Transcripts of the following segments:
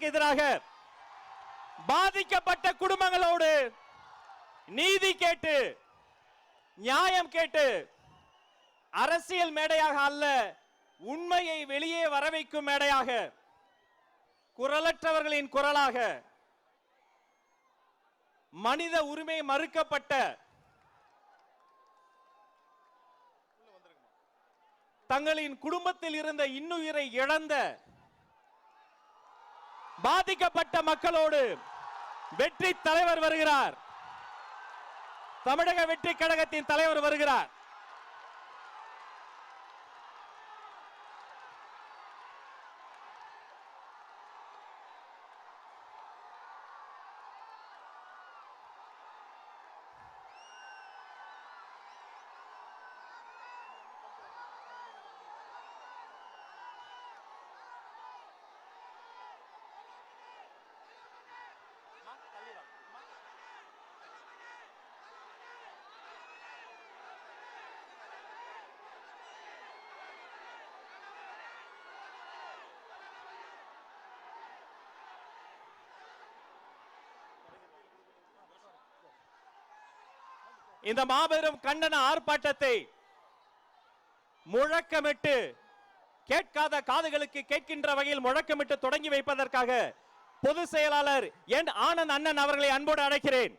அரசுக்கு எதிராக பாதிக்கப்பட்ட குடும்பங்களோடு நீதி கேட்டு நியாயம் கேட்டு அரசியல் மேடையாக அல்ல உண்மையை வெளியே வர வைக்கும் மேடையாக குரலற்றவர்களின் குரலாக மனித உரிமை மறுக்கப்பட்ட தங்களின் குடும்பத்தில் இருந்த இன்னுயிரை இழந்த பாதிக்கப்பட்ட மக்களோடு வெற்றி தலைவர் வருகிறார். தமிழக வெற்றி கழகத்தின் தலைவர் வருகிறார். இந்த மாபெரும் கண்டன ஆர்ப்பாட்டத்தை முழக்கமிட்டு கேட்காத காதுகளுக்கு கேட்கின்ற வகையில் முழக்கமிட்டு தொடங்கி வைப்பதற்காக பொதுச் செயலாளர் என் ஆனந்த் அண்ணன் அவர்களை அன்போடு அழைக்கிறேன்.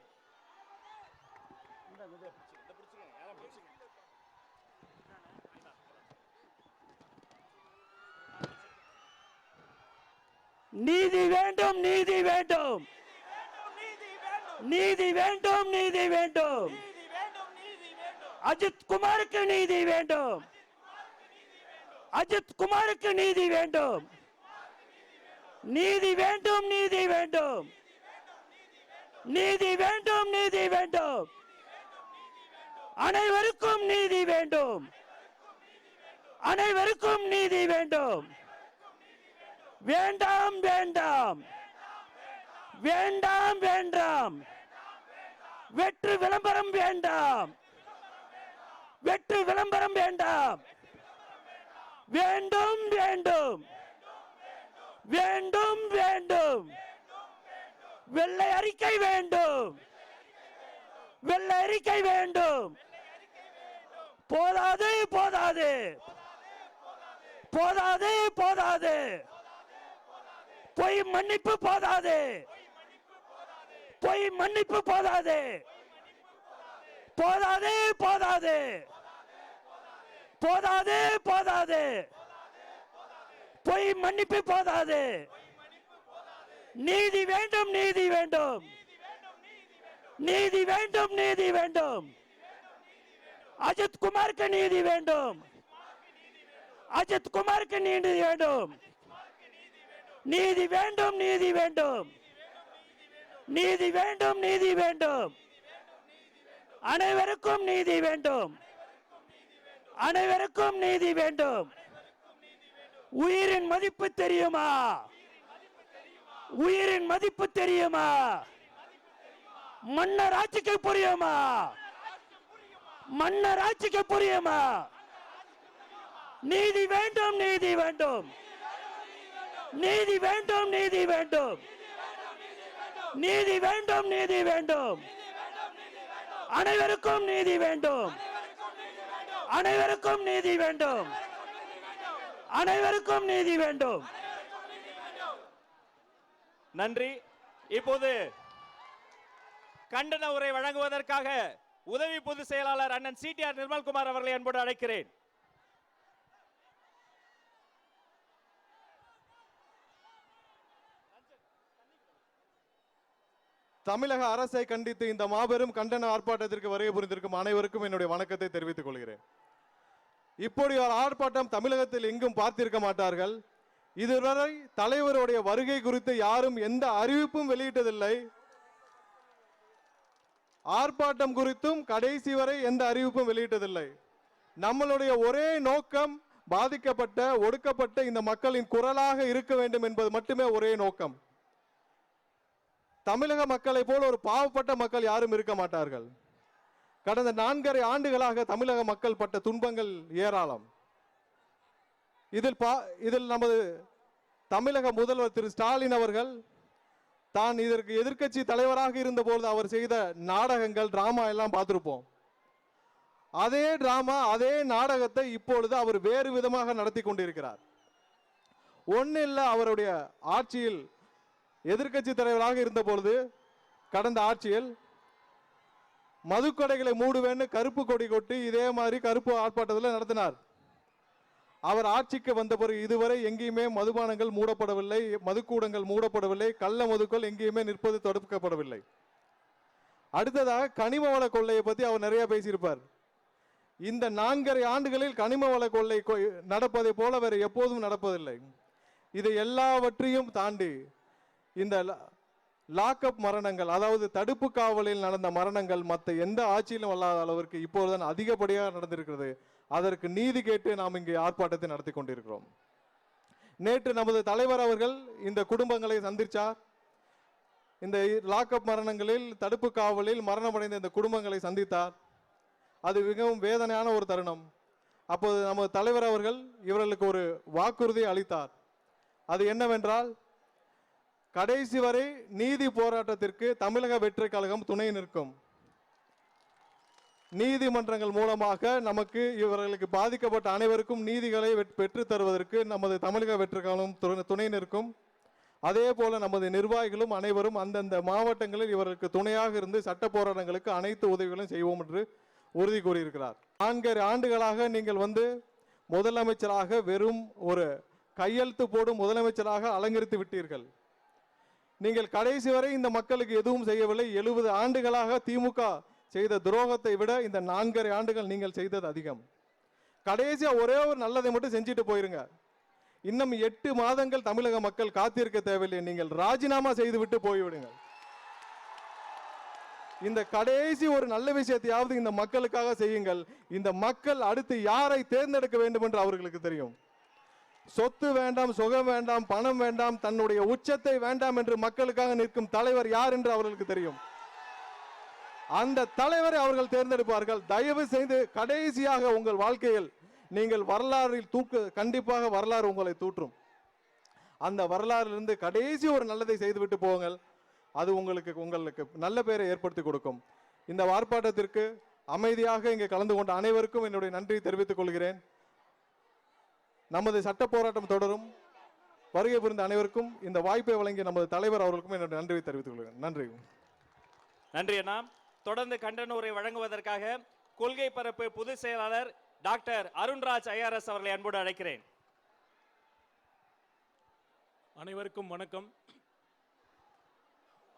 நீதி வேண்டும் நீதி வேண்டும். நீதி வேண்டும் நீதி வேண்டும். அஜித் குமாருக்கு நீதி வேண்டும். அஜித் குமாருக்கு நீதி வேண்டும். நீதி வேண்டும் நீதி வேண்டும். நீதி வேண்டும் நீதி வேண்டும். அனைவருக்கும் நீதி வேண்டும். அனைவருக்கும் நீதி வேண்டும். வேண்டாம் வேண்டாம். வேண்டாம் வேண்டாம். வெற்று விளம்பரம் வேண்டாம். வெற்று விளம்பரம் வேண்டாம். வேண்டும் வேண்டும். வேண்டும் வேண்டும். வெள்ளை அறிக்கை வேண்டும். வெள்ளை அறிக்கை வேண்டும். போதாது போதாது. போதாது போதாது. பொய் மன்னிப்பு போதாது. பொய் மன்னிப்பு போதாது. போதாது போதாது. போதாது போதாது. பொய் மன்னிப்பு போதாது. நீதி வேண்டும் நீதி வேண்டும். நீதி வேண்டும் நீதி வேண்டும். அஜித் குமாருக்கு நீதி வேண்டும். அஜித் குமாருக்கு நீதி வேண்டும். நீதி வேண்டும் நீதி வேண்டும். நீதி வேண்டும் நீதி வேண்டும். அனைவருக்கும் நீதி வேண்டும். அனைவருக்கும் நீதி வேண்டும். உயிரின் மதிப்பு தெரியுமா? உயிரின் மதிப்பு தெரியுமா? மன்னர் ஆட்சிக்கு புரியுமா? மன்னர் ஆட்சிக்கு புரியுமா? நீதி வேண்டும் நீதி வேண்டும். நீதி வேண்டும் நீதி வேண்டும். நீதி வேண்டும் நீதி வேண்டும். அனைவருக்கும் நீதி வேண்டும். அனைவருக்கும் நீதி வேண்டும். அனைவருக்கும் நீதி வேண்டும். நன்றி. இப்போது கண்டன உரை வழங்குவதற்காக உதவி பொதுச் செயலாளர் அண்ணன் சிடிஆர் நிர்மல்குமார் அவர்களை அன்போடு அழைக்கிறேன். தமிழக அரசை கண்டித்து இந்த மாபெரும் கண்டன ஆர்ப்பாட்டத்திற்கு வருகை புரிந்திருக்கும் அனைவருக்கும் என்னுடைய வணக்கத்தை தெரிவித்துக் கொள்கிறேன். இப்படி ஒரு ஆர்ப்பாட்டம் தமிழகத்தில் எங்கும் பார்த்திருக்க மாட்டார்கள். இதுவரை தலைவருடைய வருகை குறித்து யாரும் எந்த அறிவிப்பும் வெளியிட்டதில்லை. ஆர்ப்பாட்டம் குறித்தும் கடைசி வரை எந்த அறிவிப்பும் வெளியிட்டதில்லை. நம்மளுடைய ஒரே நோக்கம் பாதிக்கப்பட்ட ஒடுக்கப்பட்ட இந்த மக்களின் குரலாக இருக்க வேண்டும் என்பது மட்டுமே ஒரே நோக்கம். தமிழக மக்களை போல ஒரு பாவப்பட்ட மக்கள் யாரும் இருக்க மாட்டார்கள். கடந்த நான்கரை ஆண்டுகளாக தமிழக மக்கள் பட்ட துன்பங்கள் ஏராளம். இதில் பா இதில் நமது தமிழக முதல்வர் திரு ஸ்டாலின் அவர்கள் தான் இதற்கு எதிர்க்கட்சி தலைவராக இருந்தபோது அவர் செய்த நாடகங்கள் டிராமா எல்லாம் பார்த்திருப்போம். அதே டிராமா அதே நாடகத்தை இப்பொழுது அவர் வேறு விதமாக நடத்தி கொண்டிருக்கிறார். ஒன்றும் இல்லை அவருடைய ஆட்சியில் எதிர்க்கட்சி தலைவராக இருந்தபொழுது கடந்த ஆட்சியில் மதுக்கடைகளை மூடுவேன்னு கருப்பு கொடி கொட்டி இதே மாதிரி கருப்பு ஆர்ப்பாட்டத்தில் நடத்தினார். அவர் ஆட்சிக்கு வந்த பிறகு இதுவரை எங்கேயுமே மதுபானங்கள் மூடப்படவில்லை மதுக்கூடங்கள் மூடப்படவில்லை கள்ள மதுக்கள் எங்கேயுமே நிற்பது தடுக்கப்படவில்லை. அடுத்ததாக கனிம வள கொள்ளையை பற்றி அவர் நிறைய பேசியிருப்பார். இந்த நான்கரை ஆண்டுகளில் கனிம வள கொள்ளை கொ- நடப்பதை போல வேறு எப்போதும் நடப்பதில்லை. இது எல்லாவற்றையும் தாண்டி இந்த லாக்அப் மரணங்கள் அதாவது தடுப்பு காவலில் நடந்த மரணங்கள் மற்ற எந்த ஆட்சியிலும் அல்லாத அளவிற்கு இப்போதுதான் அதிகப்படியாக நடந்திருக்கிறது. அதற்கு நீதி கேட்டு நாம் இங்கே ஆர்ப்பாட்டத்தை நடத்தி கொண்டிருக்கிறோம். நேற்று நமது தலைவர் அவர்கள் இந்த குடும்பங்களை சந்திச்சார். இந்த லாக்அப் மரணங்களில் தடுப்பு காவலில் மரணமடைந்த இந்த குடும்பங்களை சந்தித்தார். அது மிகவும் வேதனையான ஒரு தருணம். அப்போது நமது தலைவர் அவர்கள் இவர்களுக்கு ஒரு வாக்குறுதி அளித்தார். அது என்னவென்றால் கடைசி வரை நீதி போராட்டத்திற்கு தமிழக வெற்றி கழகம் துணை நிற்கும். நீதிமன்றங்கள் மூலமாக நமக்கு இவர்களுக்கு பாதிக்கப்பட்ட அனைவருக்கும் நீதிகளை பெற்று தருவதற்கு நமது தமிழக வெற்றி கழகம் துணை- துணை நிற்கும். அதே போல நமது நிர்வாகிகளும் அனைவரும் அந்தந்த மாவட்டங்களில் இவர்களுக்கு துணையாக இருந்து சட்ட போராட்டங்களுக்கு அனைத்து உதவிகளும் செய்வோம் என்று உறுதி கூறியிருக்கிறார். நான்கரை ஆண்டுகளாக நீங்கள் வந்து முதலமைச்சராக வெறும் ஒரு கையெழுத்து போடும் முதலமைச்சராக அலங்கரித்து விட்டீர்கள். நீங்கள் கடைசி வரை இந்த மக்களுக்கு எதுவும் செய்யவில்லை. எழுபது ஆண்டுகளாக திமுக செய்த துரோகத்தை விட இந்த நான்கரை ஆண்டுகள் நீங்கள் செய்தது அதிகம். கடைசியா ஒரே ஒரு நல்லதை மட்டும் செஞ்சுட்டு போயிருங்க. இன்னும் எட்டு மாதங்கள் தமிழக மக்கள் காத்திருக்க தேவையில்லை. நீங்கள் ராஜினாமா செய்துவிட்டு போய்விடுங்கள். இந்த கடைசி ஒரு நல்ல விஷயத்தையாவது இந்த மக்களுக்காக செய்யுங்கள். இந்த மக்கள் அடுத்து யாரை தேர்ந்தெடுக்க வேண்டும் என்று அவர்களுக்கு தெரியும். சொத்து வேண்டாம் சுகம் வேண்டாம் பணம் வேண்டாம் தன்னுடைய உச்சத்தை வேண்டாம் என்று மக்களுக்காக நிற்கும் தலைவர் யார் என்று அவர்களுக்கு தெரியும். அந்த தலைவரை அவர்கள் தேர்ந்தெடுப்பார்கள். தயவு செய்து கடைசியாக உங்கள் வாழ்க்கையில் நீங்கள் வரலாறில் தூக்கு கண்டிப்பாக வரலாறு உங்களை தூற்றும். அந்த வரலாறிலிருந்து கடைசி ஒரு நல்லதை செய்துவிட்டு போங்கள். அது உங்களுக்கு உங்களுக்கு நல்ல பெயரை ஏற்படுத்தி கொடுக்கும். இந்த ஆர்ப்பாட்டத்திற்கு அமைதியாக இங்கே கலந்து கொண்ட அனைவருக்கும் என்னுடைய நன்றியை தெரிவித்துக் கொள்கிறேன். நமது சட்ட போராட்டம் தொடரும். வருகை புரிந்த அனைவருக்கும் இந்த வாய்ப்பை வழங்கிய நமது தலைவர் அவர்களுக்கும் என்னுடைய நன்றியை தெரிவித்துக் கொள்கிறேன். நன்றி. நன்றி அண்ணா. தொடர்ந்து கண்டன உரை வழங்குவதற்காக கொள்கை பரப்பு பொதுச் செயலாளர் டாக்டர் அருண்ராஜ் ஐஆர்எஸ் அவர்களை அன்போடு அழைக்கிறேன். அனைவருக்கும் வணக்கம்.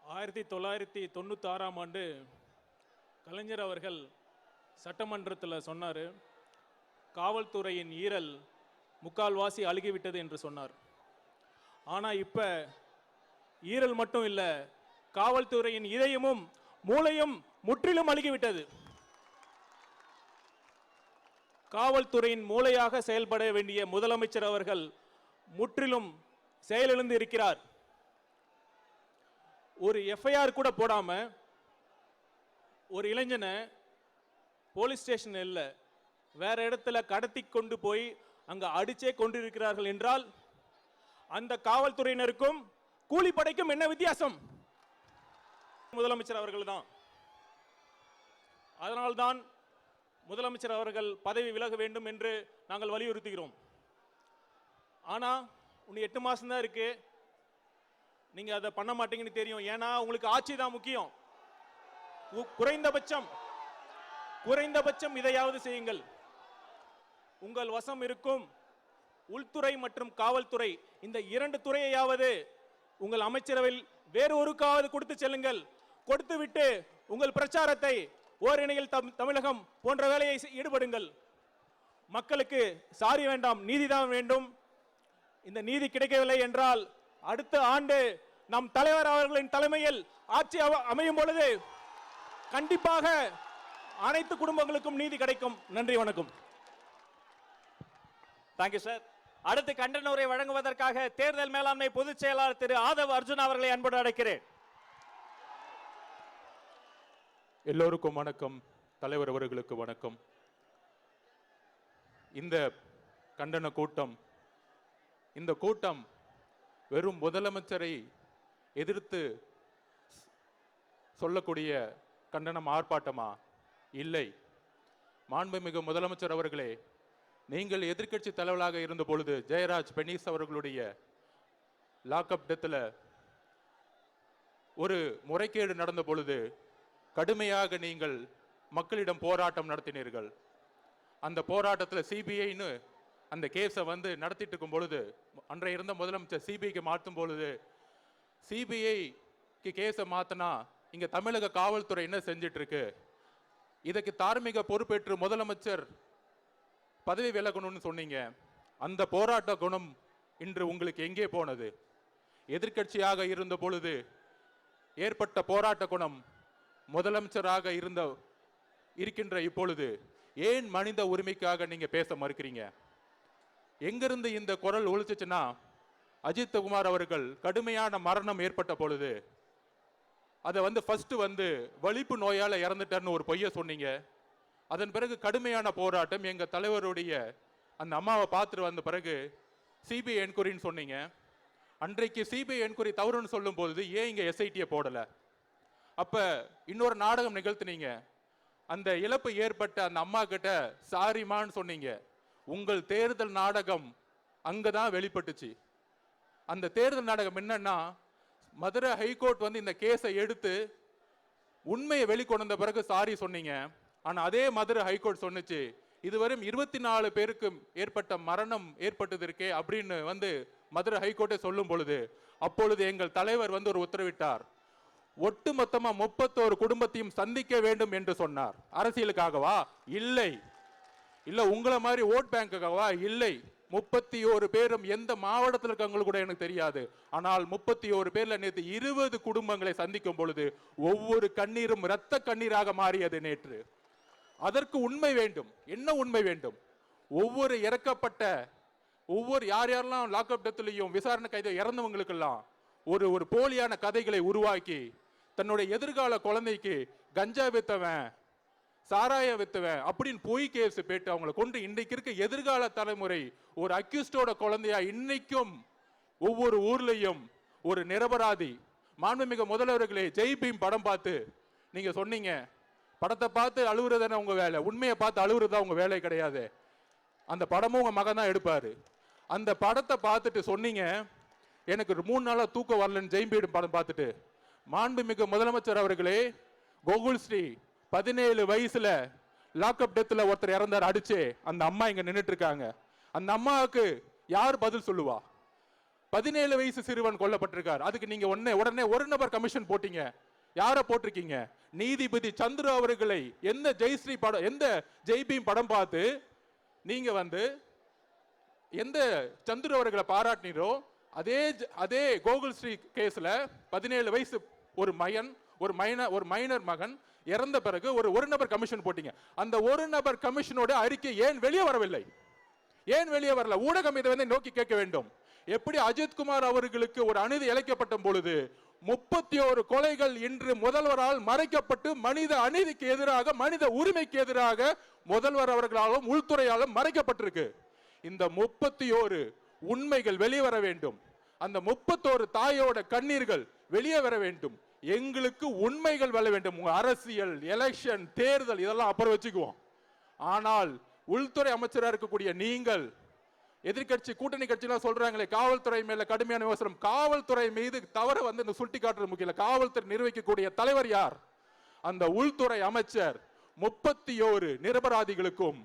ஆயிரத்தி தொள்ளாயிரத்தி தொண்ணூற்றி ஆறாம் ஆண்டு கலைஞர் அவர்கள் சட்டமன்றத்தில் சொன்னார் காவல்துறையின் ஈரல் முக்கால்வாசி அழுகிவிட்டது என்று சொன்னார். ஆனால் இப்போ ஈரல் மட்டும் இல்லை காவல்துறையின் இதயமும் மூளையும் முற்றிலும் அழுகிவிட்டது. காவல்துறையின் மூளையாக செயல்பட வேண்டிய முதலமைச்சர் அவர்கள் முற்றிலும் செயலிழந்து இருக்கிறார். ஒரு எஃப்ஐஆர் கூட போடாம ஒரு இளைஞனை போலீஸ் ஸ்டேஷன் இல்லை வேற இடத்துல கடத்தி கொண்டு போய் அங்கு அடிச்சே கொண்டிருக்கிறார்கள் என்றால் அந்த காவல்துறையினருக்கும் கூலிப்படைக்கும் என்ன வித்தியாசம்? முதலமைச்சர் அவர்கள் தான் அதனால்தான் முதலமைச்சர் அவர்கள் பதவி விலக வேண்டும் என்று நாங்கள் வலியுறுத்துகிறோம். ஆனா இன்னும் எட்டு மாசம் தான் இருக்கு. நீங்கள் அதை பண்ண மாட்டீங்கன்னு தெரியும். ஏன்னா உங்களுக்கு ஆட்சி தான் முக்கியம். குறைந்தபட்சம் குறைந்தபட்சம் இதையாவது செய்யுங்கள். உங்கள் வசம் இருக்கும். உள்துறை மற்றும் காவல்துறை இந்த இரண்டு துறையையாவது உங்கள் அமைச்சரவையில் வேறு ஒருக்காவது கொடுத்து செல்லுங்கள். கொடுத்து விட்டு உங்கள் பிரச்சாரத்தை ஓரிணையில் தம் தமிழகம் போன்ற வேலையை ஈடுபடுங்கள். மக்களுக்கு சாரி வேண்டாம் நீதிதான் வேண்டும். இந்த நீதி கிடைக்கவில்லை என்றால் அடுத்த ஆண்டு நம் தலைவர் அவர்களின் தலைமையில் ஆட்சி அமையும் பொழுது கண்டிப்பாக அனைத்து குடும்பங்களுக்கும் நீதி கிடைக்கும். நன்றி வணக்கம். தேங்க்யூ சார் அடுத்து கண்டன உரை வழங்குவதற்காக தேர்தல் மேலாண்மை பொதுச் செயலாளர் திரு ஆதவ் அர்ஜுன் அவர்களை அன்போடு அழைக்கிறேன். எல்லோருக்கும் வணக்கம். தலைவர் அவர்களுக்கு வணக்கம். இந்த கண்டன கூட்டம் இந்த கூட்டம் வெறும் முதலமைச்சரை எதிர்த்து சொல்லக்கூடிய கண்டனம் ஆர்ப்பாட்டமா? இல்லை. மாண்புமிகு முதலமைச்சர் அவர்களே நீங்கள் எதிர்க்கட்சி தலைவராக இருந்த பொழுது ஜெயராஜ் பெனீஸ் அவர்களுடைய லாக்அப் டெத்தில் ஒரு முறைகேடு நடந்த பொழுது கடுமையாக நீங்கள் மக்களிடம் போராட்டம் நடத்தினீர்கள். அந்த போராட்டத்தில் சிபிஐன்னு அந்த கேஸை வந்து நடத்திட்டு இருக்கும் பொழுது அன்றைய இருந்த முதலமைச்சர் சிபிஐக்கு மாற்றும் பொழுது சிபிஐக்கு கேஸை மாத்தினா இங்க தமிழக காவல்துறை என்ன செஞ்சிட்டு இருக்கு இதுக்கு தார்மீக பொறுப்பேற்று முதலமைச்சர் பதவி விலகணும்னு சொன்னீங்க. அந்த போராட்ட குணம் இன்று உங்களுக்கு எங்கே போனது? எதிர்க்கட்சியாக இருந்த பொழுது ஏற்பட்ட போராட்ட குணம் முதலமைச்சராக இருந்த இருக்கின்ற இப்பொழுது ஏன் மனித உரிமைக்காக நீங்க பேச மறுக்கிறீங்க? எங்கிருந்து இந்த குரல் ஒழிச்சிச்சுன்னா அஜித் குமார் அவர்கள் கடுமையான மரணம் ஏற்பட்ட பொழுது அதை வந்து ஃபர்ஸ்ட் வந்து வலிப்பு நோயால் இறந்துட்டார்னு ஒரு பொய்ய சொன்னீங்க. அதன் பிறகு கடுமையான போராட்டம். எங்கள் தலைவருடைய அந்த அம்மாவை பார்த்துட்டு வந்த பிறகு சிபிஐ என்கொயரின்னு சொன்னீங்க. அன்றைக்கு சிபிஐ என்கொயரி தவறுன்னு சொல்லும்போது ஏன் இங்கே எஸ்ஐடியை போடலை? அப்போ இன்னொரு நாடகம் நிகழ்த்தினீங்க. அந்த இழப்பு ஏற்பட்ட அந்த அம்மா கிட்ட சாரிமான்னு சொன்னீங்க. உங்கள் தேர்தல் நாடகம் அங்கே தான் வெளிப்பட்டுச்சு. அந்த தேர்தல் நாடகம் என்னன்னா மதுரை ஹைகோர்ட் வந்து இந்த கேஸை எடுத்து உண்மையை வெளிக்கொண்டு வந்த பிறகு சாரி சொன்னீங்க. ஆனால் அதே மதுரை ஹைகோர்ட் சொன்னுச்சு இதுவரையும் இருபத்தி நாலு பேருக்கும் ஏற்பட்ட மரணம் ஏற்பட்டது இருக்கே அப்படின்னு வந்து மதுரை ஹைகோர்ட்டே சொல்லும் பொழுது அப்பொழுது எங்கள் தலைவர் வந்து ஒரு உத்தரவிட்டார். ஒட்டுமொத்தமா முப்பத்தோரு குடும்பத்தையும் சந்திக்க வேண்டும் என்று சொன்னார். அரசியலுக்காகவா? இல்லை. இல்லை உங்களை மாதிரி ஓட் பேங்குக்காகவா? இல்லை. முப்பத்தி ஓரு பேரும் எந்த மாவட்டத்தில் இருக்கவங்களுக்கு கூட எனக்கு தெரியாது. ஆனால் முப்பத்தி ஓரு பேரில் நேற்று இருபது குடும்பங்களை சந்திக்கும் பொழுது ஒவ்வொரு கண்ணீரும் இரத்த கண்ணீராக மாறியது நேற்று. அதற்கு உண்மை வேண்டும். என்ன உண்மை வேண்டும்? ஒவ்வொரு இறக்கப்பட்ட ஒவ்வொரு யார் யாரெல்லாம் லாக்அப் டெத்துலையும் விசாரணை கைது இறந்தவங்களுக்கெல்லாம் ஒரு ஒரு போலியான கதைகளை உருவாக்கி தன்னுடைய எதிர்கால குழந்தைக்கு கஞ்சா வித்தவன் சாராய வித்தவன் அப்படின்னு பொய் கேஸ் போயிட்டு அவங்களை கொண்டு இன்றைக்கு இருக்க எதிர்கால தலைமுறை ஒரு அக்யூஸ்டோட குழந்தையா இன்னைக்கும் ஒவ்வொரு ஊர்லேயும் ஒரு நிரபராதி மாண்புமிகு முதல்வர்களே ஜெய்பீம் படம் பார்த்து நீங்கள் சொன்னீங்க படத்தை பார்த்து அழுகுறதானே உங்கள் வேலை? உண்மையை பார்த்து அழுகுறது உங்கள் வேலை கிடையாது. அந்த படமும் உங்கள் மகன் தான் எடுப்பாரு. அந்த படத்தை பார்த்துட்டு சொன்னீங்க எனக்கு மூணு நாளாக தூக்கம் வரலன்னு ஜெயம்பீடு படம் பார்த்துட்டு. மாண்புமிகு முதலமைச்சர் அவர்களே கோகுல் ஸ்ரீ பதினேழு வயசில் லாக்அப் டெத்தில் ஒருத்தர் இறந்தார் அடிச்சு. அந்த அம்மா இங்கே நின்றுட்டுருக்காங்க அந்த அம்மாவுக்கு யார் பதில் சொல்லுவா? பதினேழு வயசு சிறுவன் கொல்லப்பட்டிருக்கார். அதுக்கு நீங்கள் உடனே உடனே ஒரு நபர் கமிஷன் போட்டீங்க. யாரை போட்டிருக்கீங்க? நீதிபதி சந்துரு அவர்களை எந்த ஜெய்ஸ்ரீ படம் எந்த ஜெய்பீம் படம் பார்த்து நீங்க வந்து எந்த சந்துரு அவர்களை பாராட்டினீரோ அதே அதே கோகுல் ஸ்ரீ கேஸ்ல பதினேழு வயசு ஒரு மயன் ஒரு மைனர் ஒரு மைனர் மகன் இறந்த பிறகு ஒரு ஒரு நபர் கமிஷன் போட்டீங்க. அந்த ஒரு நபர் கமிஷனோட அறிக்கை ஏன் வெளியே வரவில்லை? ஏன் வெளியே வரல? ஊடகம் இதை வந்து நோக்கி கேட்க வேண்டும். எப்படி அஜித்குமார் அவர்களுக்கு ஒரு அநீதி இழைக்கப்பட்ட பொழுது முப்பத்தி ஒரு கொலைகள் இன்று முதல்வரால் மறைக்கப்பட்டு மனித அநீதிக்கு எதிராக மனித உரிமைக்கு எதிராக முதல்வர் அவர்களாலும் உள்துறையாலும் மறைக்கப்பட்டிருக்கு. இந்த முப்பத்தி ஓரு உண்மைகள் வெளியே வர வேண்டும். அந்த முப்பத்தோரு தாயோட கண்ணீர்கள் வெளியே வர வேண்டும். எங்களுக்கு உண்மைகள் வர வேண்டும். உங்க அரசியல் எலெக்ஷன் தேர்தல் இதெல்லாம் அப்புறம் வச்சுக்குவோம். ஆனால் உள்துறை அமைச்சராக இருக்கக்கூடிய நீங்கள் எதிர்க்கட்சி கூட்டணி கட்சிலாம் சொல்றாங்களே காவல்துறை மேல கடுமையான விமர்சனம். காவல்துறை மீது தவற வந்து இந்த சுட்டி காட்டுறது முக்கியம் காவல்துறை நிர்வகிக்கக்கூடிய தலைவர் யார்? அந்த உள்துறை அமைச்சர். முப்பத்தி ஓரு நிரபராதிகளுக்கும்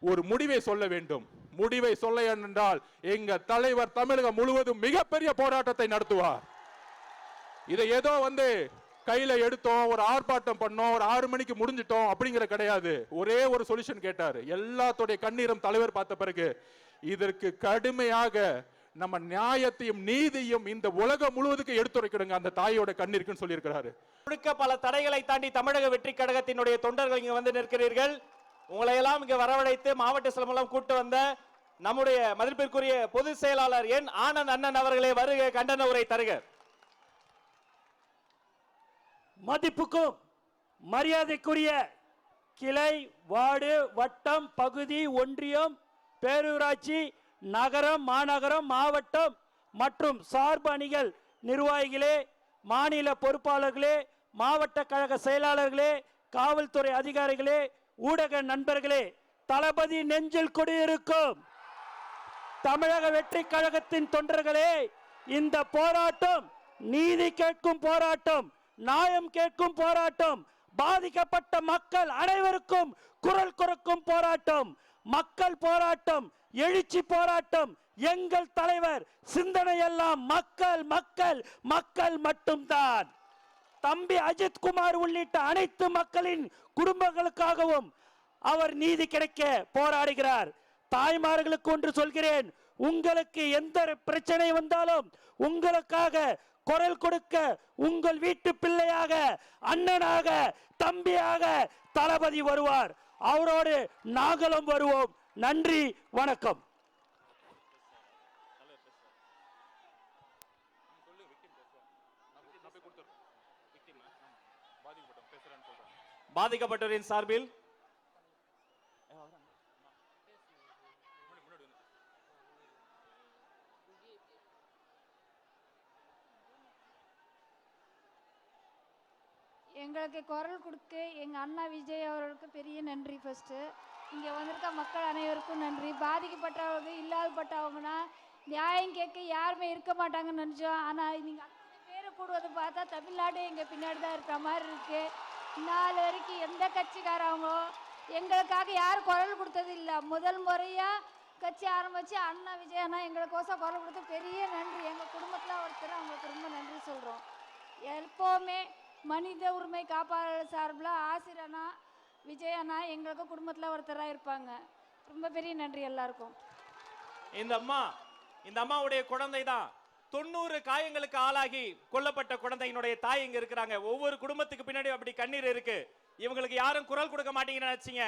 ஒரு முடிவை சொல்ல வேண்டும். முடிவை சொல்ல என்றால் எங்க தலைவர் தமிழகம் முழுவதும் மிகப்பெரிய போராட்டத்தை நடத்துவார். இதை ஏதோ வந்து கையில எடுத்தோம் ஒரு ஆர்ப்பாட்டம் பண்ணோம் ஒரு ஆறு மணிக்கு முடிஞ்சிட்டோம் அப்படிங்கிற கிடையாது. ஒரே ஒரு சொல்யூஷன் கேட்டார். எல்லாத்துடைய கண்ணீரும் தலைவர் பார்த்த பிறகு இதற்கு கடுமையாக நம்ம நியாயத்தையும் நீதியும் இந்த உலகம் முழுவதுக்கு எடுத்துரைக்கணுங்க அந்த தாயோட கண்ணீருக்குன்னு சொல்லியிருக்கிறாரு. முழுக்க பல தடைகளை தாண்டி தமிழக வெற்றி கழகத்தினுடைய தொண்டர்கள் இங்க வந்து நிற்கிறீர்கள். உங்களை எல்லாம் இங்க வரவழைத்து மாவட்ட சிலமெல்லாம் கூட்டு வந்த நம்முடைய மதிப்பிற்குரிய பொதுச் செயலாளர் என் ஆனந்த் அண்ணன் அவர்களே வருக கண்டன உரை தருக. மதிப்புக்கும் மரியாதைக்குரிய கிளை வார்டு வட்டம் பகுதி ஒன்றியம் பேரூராட்சி நகரம் மாநகரம் மாவட்டம் மற்றும் சார்பு அணிகள் நிர்வாகிகளே மாநில பொறுப்பாளர்களே மாவட்ட கழக செயலாளர்களே காவல்துறை அதிகாரிகளே ஊடக நண்பர்களே தளபதி நெஞ்சில் குடியிருக்கும் தமிழக வெற்றி கழகத்தின் தொண்டர்களே இந்த போராட்டம் நீதி கேட்கும் போராட்டம் நியாயம் கேட்கும் போராட்டம் பாதிக்கப்பட்ட மக்கள் அனைவருக்கும் குரல் கொடுக்கும் போராட்டம் மக்கள் போராட்டம் எழுச்சி போராட்டம். எங்கள் தலைவர் சிந்தனை எல்லாம் மக்கள் மக்கள் மக்கள் மட்டும்தான். தம்பி அஜித் குமார் உள்ளிட்ட அனைத்து மக்களின் குடும்பங்களுக்காகவும் அவர் நீதி கிடைக்க போராடுகிறார். தாய்மார்களுக்கு ஒன்று சொல்கிறேன் உங்களுக்கு எந்த பிரச்சனை வந்தாலும் உங்களுக்காக குரல் கொடுக்க உங்கள் வீட்டு பிள்ளையாக அண்ணனாக தம்பியாக தளபதி வருவார். அவரோடு நாங்களும் வருவோம். நன்றி வணக்கம். பாதிக்கப்பட்டவரின் சார்பில் எங்களுக்கு குரல் கொடுக்க எங்கள் அண்ணா விஜய் அவர்களுக்கு பெரிய நன்றி ஃபஸ்ட்டு இங்கே வந்திருக்க மக்கள் அனைவருக்கும் நன்றி. பாதிக்கப்பட்டவங்க இல்லாதப்பட்டவங்கன்னா நியாயம் கேட்க யாருமே இருக்க மாட்டாங்கன்னு நினச்சோம். ஆனால் நீங்கள் அத்தனை பேர் கூடுவதை பார்த்தா தமிழ்நாடு எங்கள் பின்னாடி தான் இருக்கிற மாதிரி இருக்குது நாலு வரைக்கும் எந்த கட்சிக்காரவங்களோ எங்களுக்காக யாரும் குரல் கொடுத்தது இல்லை. முதல் முறையாக கட்சி ஆரம்பித்து அண்ணா விஜய் அண்ணா எங்களுக்கோசம் குரல் கொடுத்து பெரிய நன்றி. எங்கள் குடும்பத்தில் ஒருத்தர் அவங்களுக்கு ரொம்ப நன்றி சொல்கிறோம் எப்போவுமே மனித உரிமை காப்பாளர் சார்பில் ஆசிர் அண்ணா விஜய் அண்ணா எங்களுக்கு குடும்பத்தில் ஒருத்தராக இருப்பாங்க. ரொம்ப பெரிய நன்றி எல்லாருக்கும். இந்த அம்மா இந்த அம்மாவுடைய குழந்தை தான். தொண்ணூறு காயங்களுக்கு ஆளாகி கொல்லப்பட்ட குழந்தையினுடைய தாய் இங்க இருக்கிறாங்க. ஒவ்வொரு குடும்பத்துக்கு பின்னாடி அப்படி கண்ணீர் இருக்கு. இவங்களுக்கு யாரும் குரல் கொடுக்க மாட்டீங்கன்னு நினைச்சீங்க.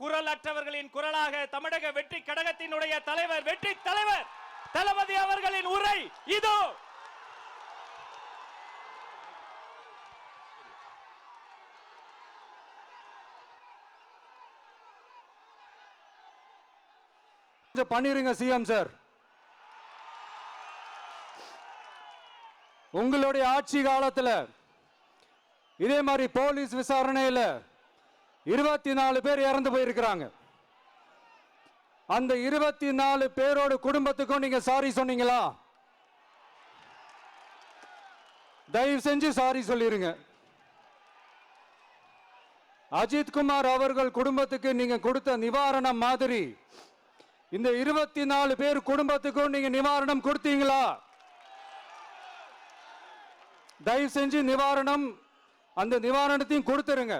குரல் அற்றவர்களின் குரலாக தமிழக வெற்றி கழகத்தினுடைய தலைவர் வெற்றி தலைவர் தளபதி அவர்களின் உரை இதோ. கொஞ்சம் பண்ணிருங்க சிஎம் சார். உங்களுடைய ஆட்சி காலத்துல இதே மாதிரி போலீஸ் விசாரணையில் இருபத்தி நாலு பேர் இறந்து போயிருக்கிறாங்க. அந்த இருபத்தி நாலு பேரோட குடும்பத்துக்கும் நீங்க சாரி சொன்னீங்களா? தயவு செஞ்சு சாரி சொல்லிருங்க. அஜித் குமார் அவர்கள் குடும்பத்துக்கு நீங்க கொடுத்த நிவாரணம் மாதிரி இந்த இருபத்தி நாலு பேர் குடும்பத்துக்கும் நீங்க நிவாரணம் கொடுத்தீங்களா? தயவு செஞ்சு நிவாரணம் அந்த நிவாரணத்தையும் கொடுத்துருங்க.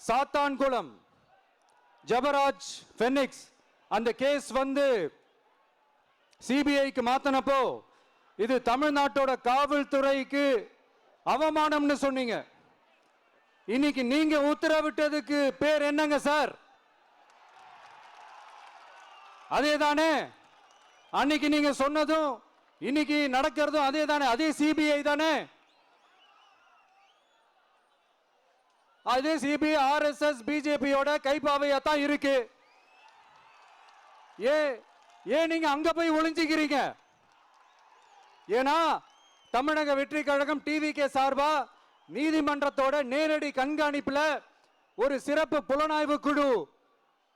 சாத்தான்குளம் ஜபராஜ் ஃபெனிக்ஸ் அந்த கேஸ் வந்து சிபிஐக்கு மாத்தினப்போ இது தமிழ்நாட்டோட காவல்துறைக்கு அவமானம்னு சொன்னீங்க. இன்னைக்கு நீங்க உத்தரவிட்டதுக்கு பேர் என்னங்க சார்? அதே தானே அன்னைக்கு நீங்க சொன்னதும் இன்னைக்கு நடக்கிறதும் அதே தானே? அதே சிபிஐ தானே அதே சிபிஐ ஆர்எஸ்எஸ் பிஜேபியோட கைப்பாவையா தான் இருக்கு. ஏ ஏன் நீங்க அங்க போய் ஒளிஞ்சுக்கிறீங்க? ஏன்னா தமிழக வெற்றி கழகம் டிவிகே சார்பா நீதிமன்றத்தோட நேரடி கண்காணிப்புல ஒரு சிறப்பு புலனாய்வு குழு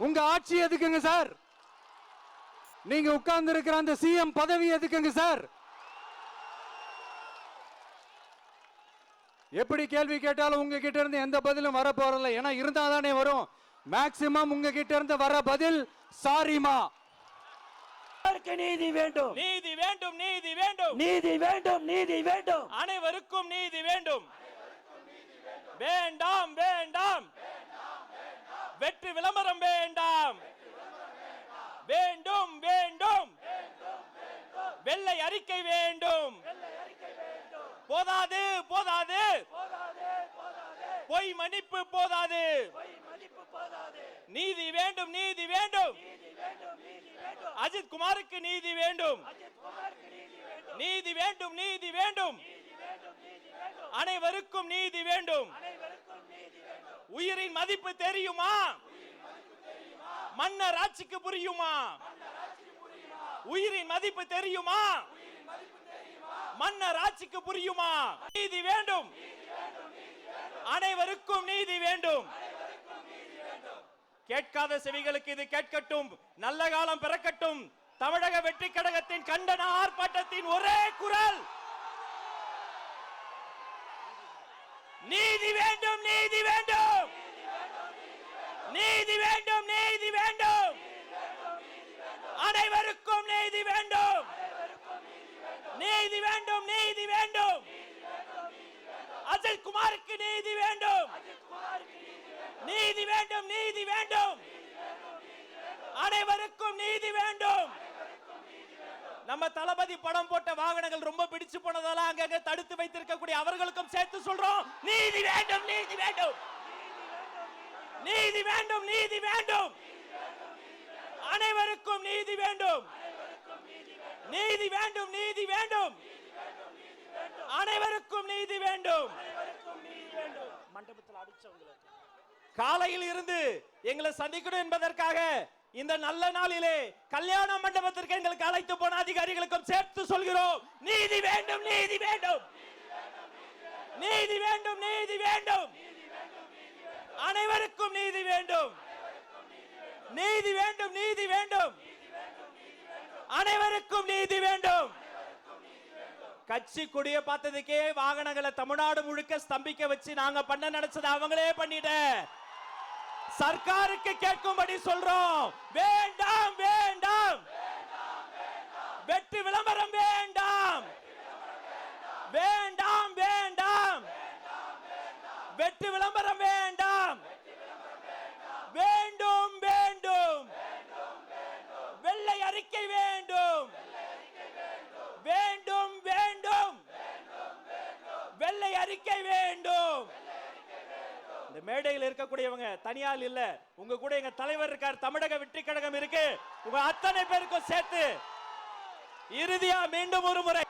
உங்க ஆட்சி எதுக்குங்க சார்? நீங்க உட்கார்ந்து இருக்கிற அந்த சிஎம் பதவி எதுக்குங்க சார்? எப்படி கேள்வி கேட்டாலும் உங்க கிட்ட இருந்து எந்த பதிலும் வர போறதில்ல. ஏன்னா இருந்தா தானே வரும். மேக்சிமம் உங்க கிட்ட இருந்து வர பதில் சாரிமா. நீதி வேண்டும்? நீதி வேண்டும் நீதி வேண்டும். நீதி வேண்டும் நீதி வேண்டும். அனைவருக்கும் நீதி வேண்டும். வேண்டாம் வேண்டாம். வெற்றி விளம்பரம் வேண்டாம். வேண்டும் வேண்டும். வெள்ளை அறிக்கை வேண்டும். போதாது போதாது. பொய் மன்னிப்பு போதாது. நீதி வேண்டும் நீதி வேண்டும். அஜித் குமாருக்கு நீதி வேண்டும். நீதி வேண்டும் நீதி வேண்டும். அனைவருக்கும் நீதி வேண்டும். உயிரின் மதிப்பு தெரியுமா? மன்னர் ஆட்சிக்கு புரியுமா? உயிரின் மதிப்பு தெரியுமா? மன்னர் ஆட்சிக்கு புரியுமா? நீதி வேண்டும். அனைவருக்கும் நீதி வேண்டும். கேட்காத செவிகளுக்கு இது கேட்கட்டும். நல்ல காலம் பிறக்கட்டும். தமிழக வெற்றி கழகத்தின் கண்டன ஆர்ப்பாட்டத்தின் ஒரே குரல். நீதி வேண்டும் நீதி வேண்டும். நீதி வேண்டும் நீதி வேண்டும். அனைவருக்கும் நீதி வேண்டும். நீதி வேண்டும் நீதி வேண்டும். அஜய் குமாருக்கு நீதி வேண்டும். நீதி வேண்டும் நீதி வேண்டும். அனைவருக்கும் நீதி வேண்டும். நம்ம தளபதி படம் போட்ட வாகனங்கள் ரொம்ப பிடிச்சு போனதால அங்கங்க தடுத்து வைத்திருக்கக்கூடிய அவர்களுக்கும் சேர்த்து சொல்றோம். நீதி வேண்டும் நீதி வேண்டும். நீதி வேண்டும் நீதி வேண்டும். அனைவருக்கும் நீதி வேண்டும். நீதி வேண்டும் நீதி வேண்டும். அனைவருக்கும் நீதி வேண்டும். மண்டபத்தில் அடிச்சவங்களுக்கு காலையில் இருந்து எங்களை சந்திக்கணும் என்பதற்காக இந்த நல்ல நாளிலே கல்யாண மண்டபத்திற்கு எங்களுக்கு அழைத்து போன அதிகாரிகளுக்கும் சேர்த்து சொல்கிறோம். நீதி வேண்டும் நீதி வேண்டும். நீதி வேண்டும் நீதி வேண்டும். அனைவருக்கும் நீதி வேண்டும். நீதி வேண்டும் நீதி வேண்டும். அனைவருக்கும் நீதி வேண்டும். கட்சி கொடிய பார்த்ததுக்கே வாகனங்களை தமிழ்நாடு முழுக்க ஸ்தம்பிக்க வச்சு நாங்க பண்ண நினைச்சது அவங்களே பண்ணிட்ட சர்க்காருக்கு கேட்கும்படி சொல்றோம். வேண்டாம் வேண்டாம். வெற்றி விளம்பரம் வேண்டாம். வேண்டாம் வேண்டாம். வெற்றி விளம்பரம் வேண்டாம். வேண்டும் வேண்டும். வெள்ளை அறிக்கை வேண்டும். வேண்டும் வேண்டும். வெள்ளை அறிக்கை வேண்டும். இந்த மேடையில் இருக்கக்கூடியவங்க தனியால் இல்ல. உங்க கூட எங்க தலைவர் இருக்கார். தமிழக வெற்றி கழகம் இருக்கு. உங்க அத்தனை பேருக்கும் சேர்த்து இறுதியா மீண்டும் ஒரு முறை